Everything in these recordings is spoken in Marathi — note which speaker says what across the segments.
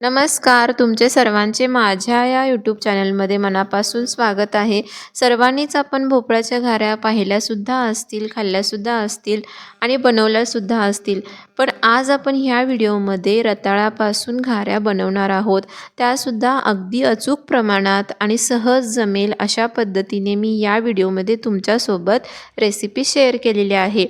Speaker 1: नमस्कार तुमचे सर्वांचे माझ्या या यूट्यूब चॅनलमध्ये मनापासून स्वागत आहे. सर्वांनीच आपण भोपळ्याच्या घाऱ्या पाहिल्यासुद्धा असतील खाल्ल्यासुद्धा असतील आणि बनवल्यासुद्धा असतील. पण आज आपण ह्या व्हिडिओमध्ये रताळापासून घाऱ्या बनवणार आहोत. त्यासुद्धा अगदी अचूक प्रमाणात आणि सहज जमेल अशा पद्धतीने मी या व्हिडिओमध्ये तुमच्यासोबत रेसिपी शेअर केलेली आहे.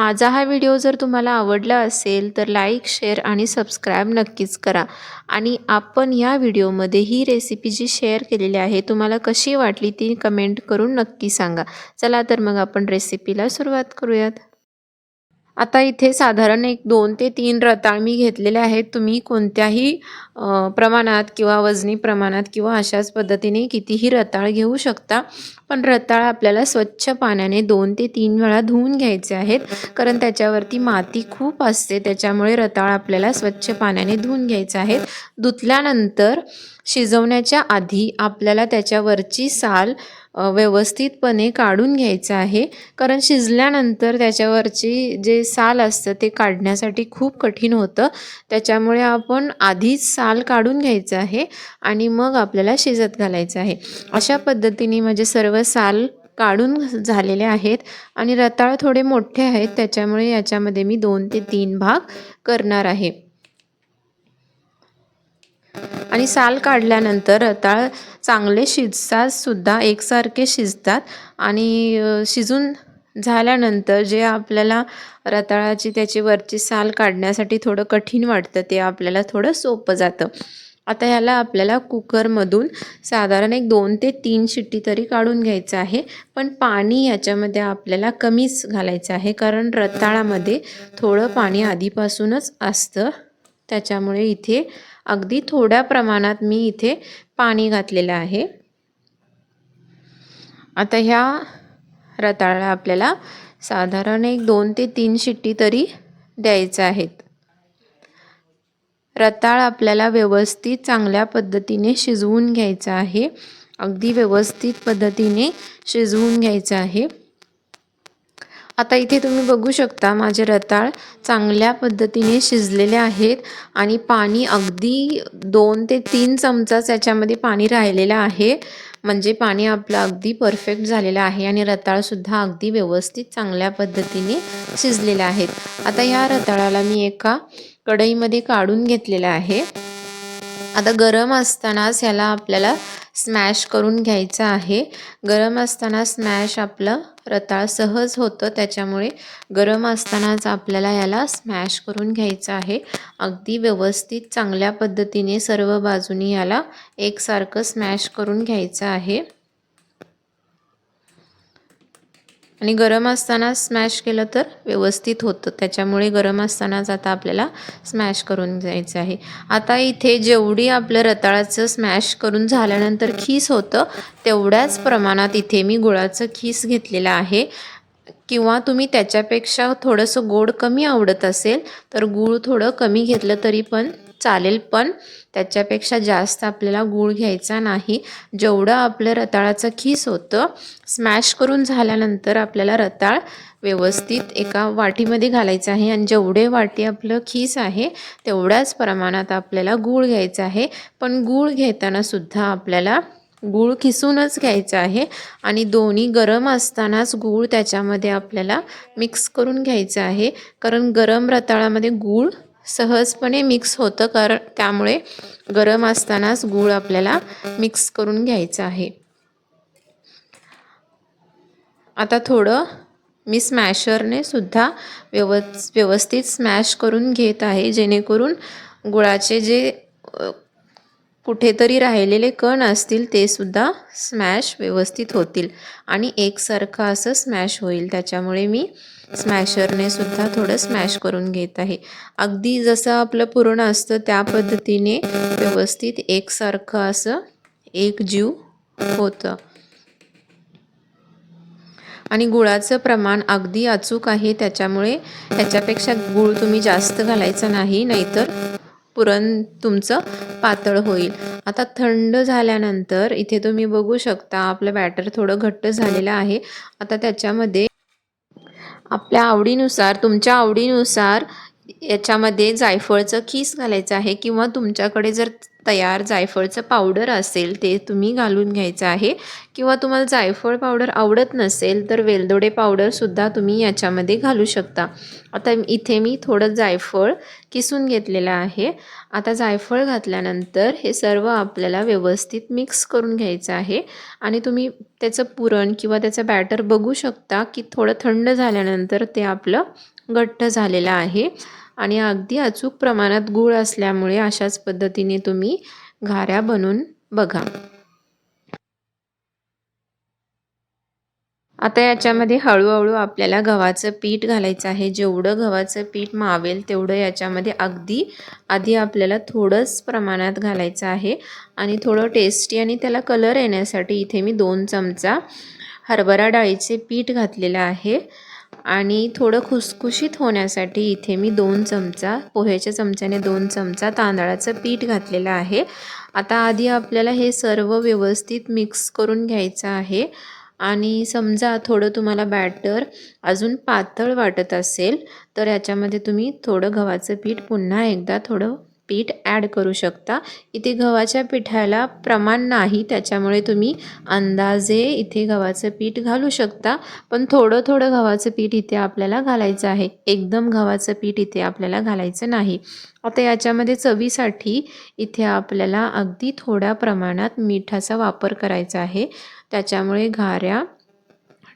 Speaker 1: माझा हा व्हिडिओ जर तुम्हाला आवडला असेल तर लाईक शेअर आणि सबस्क्राईब नक्कीच करा. आणि आपण या व्हिडिओमध्ये ही रेसिपी जी शेअर केलेली आहे तुम्हाला कशी वाटली ती कमेंट करून नक्की सांगा. चला तर मग आपण रेसिपीला सुरुवात करूयात. आता इथे साधारण एक दोन ते तीन रताळ मी घेतलेले आहेत. तुम्ही कोणत्याही प्रमाणात किंवा वजनी प्रमाणात किंवा अशाच पद्धतीने कितीही रताळ घेऊ शकता. पण रताळ आपल्याला स्वच्छ पाण्याने दोन ते तीन वेळा धुवून घ्यायचे आहेत. कारण त्याच्यावरती माती खूप असते. त्याच्यामुळे रताळ आपल्याला स्वच्छ पाण्याने धुवून घ्यायचे आहेत. धुतल्यानंतर शिजवण्याच्या आधी आपल्याला त्याच्यावरची साल व्यवस्थितपणे काढून घ्यायचं आहे. कारण शिजल्यानंतर त्याच्यावरची जे साल असतं ते काढण्यासाठी खूप कठीण होतं. त्याच्यामुळे आपण आधीच साल काढून घ्यायचं आहे आणि मग आपल्याला शिजत घालायचं आहे. अशा पद्धतीने म्हणजे सर्व साल काढून झालेले आहेत आणि रताळ थोडे मोठे आहेत. त्याच्यामुळे याच्यामध्ये मी दोन ते तीन भाग करणार आहे. आणि साल काढल्यानंतर रताळ चांगले शिजतात सुद्धा एकसारखे शिजतात. आणि शिजून झाल्यानंतर जे आपल्याला रताळाची त्याची वरची साल काढण्यासाठी थोडं कठीण वाटतं ते आपल्याला थोडं सोपं जातं. आता ह्याला आपल्याला कुकरमधून साधारण एक दोन ते तीन शिट्टी तरी काढून घ्यायचं आहे. पण पाणी याच्यामध्ये आपल्याला कमीच घालायचं आहे कारण रताळामध्ये थोडं पाणी आधीपासूनच असतं. त्याच्यामुळे इथे अगदी थोड्या प्रमाणात मी इथे पाणी घातलेलं आहे. आता ह्या रताळ्याला आपल्याला साधारण एक दोन ते तीन शिट्टी तरी द्यायचं आहेत. रताळ आपल्याला व्यवस्थित चांगल्या पद्धतीने शिजवून घ्यायचं आहे. अगदी व्यवस्थित पद्धतीने शिजवून घ्यायचं आहे. आता इथे तुम्ही बघू शकता माझे रताळ चांगल्या पद्धतीने शिजलेले आहेत आणि पाणी अगदी दोन ते तीन चमचाच याच्यामध्ये पाणी राहिलेलं आहे. म्हणजे पाणी आपलं अगदी परफेक्ट झालेलं आहे आणि रताळसुद्धा अगदी व्यवस्थित चांगल्या पद्धतीने शिजलेले आहेत आता ह्या रताळाला मी एका कढईमध्ये काढून घेतलेलं आहे. आता गरम असतानाच ह्याला आपल्याला स्मॅश करून घ्यायचं आहे. गरम असताना स्मॅश आपलं रताळ सहज होतं त्याच्यामुळे गरम असतानाच आपल्याला याला स्मॅश करून घ्यायचं आहे. अगदी व्यवस्थित चांगल्या पद्धतीने सर्व बाजूनी याला एकसारखं स्मॅश करून घ्यायचं आहे. आणि गरम असताना स्मॅश केलं तर व्यवस्थित होतं. त्याच्यामुळे गरम असतानाच आता आपल्याला स्मॅश करून जायचं आहे. आता इथे जेवढी आपलं रताळाचं स्मॅश करून झाल्यानंतर खीस होतं तेवढ्याच प्रमाणात इथे मी गुळाचं खीस घेतलेलं आहे. किंवा तुम्ही त्याच्यापेक्षा थोडंसं गोड कमी आवडत असेल तर गूळ थोडं कमी घेतलं तरी पण चालेल पण त्याच्यापेक्षा जास्त आपल्याला गूळ घ्यायचा नाही. जेवढं आपलं रताळाचं खीस होतं स्मॅश करून झाल्यानंतर आपल्याला रताळ व्यवस्थित एका वाटीमध्ये घालायचं आहे. आणि जेवढे वाटी आपलं खीस आहे तेवढ्याच प्रमाणात आपल्याला गूळ घ्यायचं आहे. पण गूळ घेतानासुद्धा आपल्याला गूळ खिसूनच घ्यायचं आहे. आणि दोन्ही गरम असतानाच गूळ त्याच्यामध्ये आपल्याला मिक्स करून घ्यायचं आहे. कारण गरम रताळामध्ये गूळ सहजपणे मिक्स होतं कारण त्यामुळे गरम असतानाच गूळ आपल्याला मिक्स करून घ्यायचं आहे. आता थोडं मी स्मॅशरने सुद्धा व्यव व्यवस्थित स्मॅश करून घेत आहे जेणेकरून गुळाचे जे कुठेतरी राहिलेले कण असतील ते सुद्धा स्मॅश व्यवस्थित होतील. आणि एकसारखं असं स्मॅश होईल. त्याच्यामुळे मी स्मॅशरने सुद्धा थोडं स्मॅश करून घेत आहे. अगदी जसं आपलं पूर्ण असतं त्या पद्धतीने व्यवस्थित एकसारखं असं एक जीव होतं. आणि गुळाचं प्रमाण अगदी अचूक आहे. त्याच्यामुळे ह्याच्यापेक्षा गूळ तुम्ही जास्त घालायचा नाही नाहीतर पुरण तुमचं पातळ होईल. आता थंड झाल्यानंतर इथे तुम्ही बघू शकता आपलं बॅटर थोडं घट्ट झालेलं आहे. आता त्याच्यामध्ये आपल्या आवडीनुसार तुमच्या आवडीनुसार याच्यामध्ये जायफळचं खीस घालायचं आहे किंवा तुमच्याकडे जर तयार जायफळचं पावडर असेल ते तुम्ही घालून घ्यायचं आहे. किंवा तुम्हाला जायफळ पावडर आवडत नसेल तर वेलदोडे पावडरसुद्धा तुम्ही याच्यामध्ये घालू शकता. आता इथे मी थोडं जायफळ किसून घेतलेलं आहे. आता जायफळ घातल्यानंतर हे सर्व आपल्याला व्यवस्थित मिक्स करून घ्यायचं आहे. आणि तुम्ही त्याचं पुरण किंवा त्याचं बॅटर बघू शकता की थोडं थंड झाल्यानंतर ते आपलं घट्ट झालेलं आहे. आणि अगदी अचूक प्रमाणात गूळ असल्यामुळे अशाच पद्धतीने तुम्ही घाऱ्या बनवून बघा. आता याच्यामध्ये हळूहळू आपल्याला गव्हाचं पीठ घालायचं आहे. जेवढं गव्हाचं पीठ मावेल तेवढं याच्यामध्ये अगदी आधी आपल्याला थोडंच प्रमाणात घालायचं आहे. आणि थोडं टेस्टी आणि त्याला कलर येण्यासाठी इथे मी दोन चमचा हरभरा डाळीचे पीठ घातलेलं आहे. आणि थोडं खुसखुशीत होण्यासाठी इथे मी दोन चमचा पोह्याच्या चमच्याने दोन चमचा तांदळाचं पीठ घातलेलं आहे. आता आधी आपल्याला हे सर्व व्यवस्थित मिक्स करून घ्यायचं आहे. आणि समजा थोडं तुम्हाला बॅटर अजून पातळ वाटत असेल तर याच्यामध्ये तुम्ही थोडं गव्हाचं पीठ पुन्हा एकदा थोडं पीठ ॲड करू शकता. इथे गव्हाच्या पिठाला प्रमाण नाही त्याच्यामुळे तुम्ही अंदाजे इथे गव्हाचं पीठ घालू शकता. पण थोडं थोडं गव्हाचं पीठ इथे आपल्याला घालायचं आहे. एकदम गव्हाचं पीठ इथे आपल्याला घालायचं नाही. आता याच्यामध्ये चवीसाठी इथे आपल्याला अगदी थोड्या प्रमाणात मिठाचा वापर करायचा आहे. त्याच्यामुळे घाऱ्या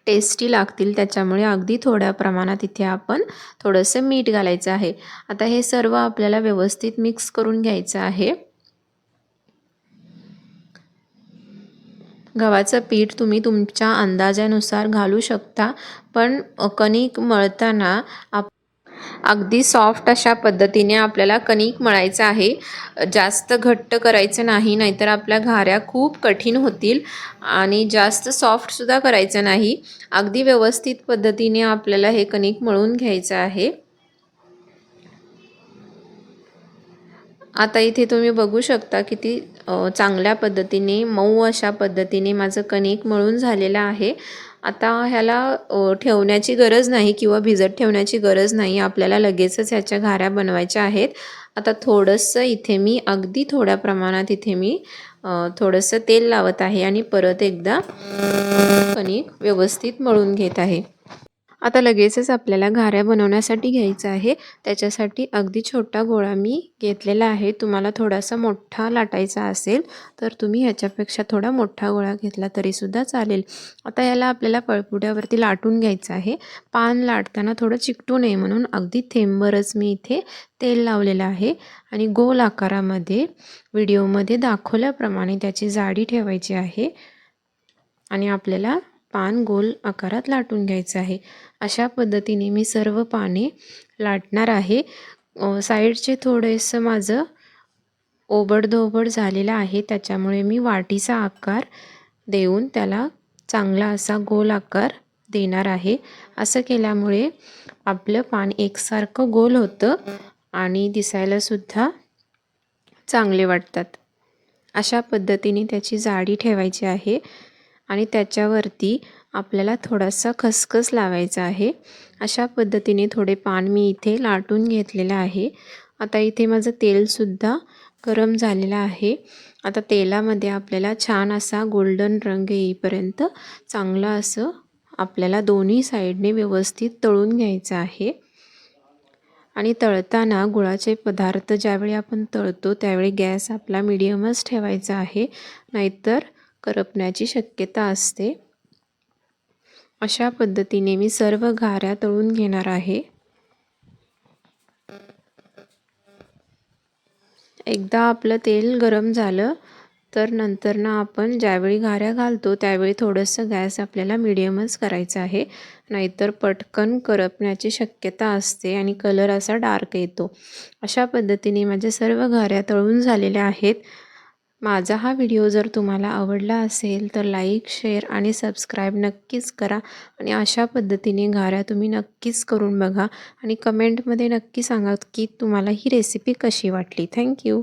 Speaker 1: टेस्टी लागतील त्याच्यामुळे अगदी थोड्या प्रमाणात इथे आपण थोडंसं मीठ घालायचं आहे. आता हे सर्व आपल्याला व्यवस्थित मिक्स करून घ्यायचं आहे. गव्हाचं पीठ तुम्ही तुमच्या अंदाजानुसार घालू शकता पण कणिक मळताना आप अगदी सॉफ्ट अशा पद्धतीने आपल्याला कणिक मळायचं आहे. जास्त घट्ट करायचं नाही नाहीतर आपल्या घाऱ्या खूप कठीण होतील आणि जास्त सॉफ्टसुद्धा करायचं नाही. अगदी व्यवस्थित पद्धतीने आपल्याला हे कणिक मळून घ्यायचं आहे. आता इथे तुम्ही बघू शकता किती चांगल्या पद्धतीने मऊ अशा पद्धतीने माझं कणिक मळून झालेलं आहे. आता ह्याला ठेवण्याची गरज नाही किंवा भिजत ठेवण्याची गरज नाही आपल्याला लगेचच ह्याच्या घाऱ्या बनवायच्या आहेत. आता थोडंसं इथे मी अगदी थोड्या प्रमाणात इथे मी थोडंसं तेल लावत आहे आणि परत एकदा कणिक व्यवस्थित मळून घेत आहे. आता लगेचच आपल्याला घाऱ्या बनवण्यासाठी घ्यायचं आहे. त्याच्यासाठी अगदी छोटा गोळा मी घेतलेला आहे. तुम्हाला थोडासा मोठा लाटायचा असेल तर तुम्ही ह्याच्यापेक्षा थोडा मोठा गोळा घेतला तरीसुद्धा चालेल. आता याला आपल्याला पळपुड्यावरती लाटून घ्यायचं आहे. पान लाटताना थोडं चिकटू नये म्हणून अगदी थेंबरच मी इथे तेल लावलेलं आहे. आणि गोल आकारामध्ये व्हिडिओमध्ये दाखवल्याप्रमाणे त्याची जाडी ठेवायची आहे. आणि आपल्याला पान गोल आकारात लाटून घ्यायचं आहे. अशा पद्धतीने मी सर्व पाने लाटणार आहे. साईडचे थोडेसं माझं ओबडधोबड झालेलं आहे. त्याच्यामुळे मी वाटीचा आकार देऊन त्याला चांगला असा गोल आकार देणार आहे. असं केल्यामुळे आपलं पान एकसारखं गोल होतं आणि दिसायलासुद्धा चांगले वाटतात. अशा पद्धतीने त्याची जाडी ठेवायची आहे. आणि त्याच्यावरती आपल्याला थोडासा खसखस लावायचा आहे. अशा पद्धतीने थोडे पान मी इथे लाटून घेतलेलं आहे. आता इथे माझं तेलसुद्धा गरम झालेलं आहे. आता तेलामध्ये आपल्याला छान असा गोल्डन रंग येईपर्यंत चांगलं असं आपल्याला दोन्ही साईडने व्यवस्थित तळून घ्यायचं आहे. आणि तळताना गुळाचे पदार्थ ज्यावेळी आपण तळतो त्यावेळी गॅस आपला मिडियमच ठेवायचा आहे. नाहीतर करपण्याची शक्यता असते. अशा पद्धतीने मी सर्व घाऱ्या तळून घेणार आहे. एकदा आपलं तेल गरम झालं तर नंतर ना आपण ज्यावेळी घाऱ्या घालतो त्यावेळी थोडंसं गॅस आपल्याला मिडियमच करायचं आहे. नाहीतर पटकन करपण्याची शक्यता असते आणि कलर असा डार्क येतो. अशा पद्धतीने माझ्या सर्व घाऱ्या तळून झालेल्या आहेत. माझा हा व्हिडिओ जर तुम्हाला आवडला असेल तर लाईक शेअर आणि सबस्क्राईब नक्कीच करा आणि अशा पद्धतीने घाऱ्या तुम्ही नक्कीच करून बघा आणि कमेंटमध्ये नक्की सांगा की तुम्हाला ही रेसिपी कशी वाटली. थँक्यू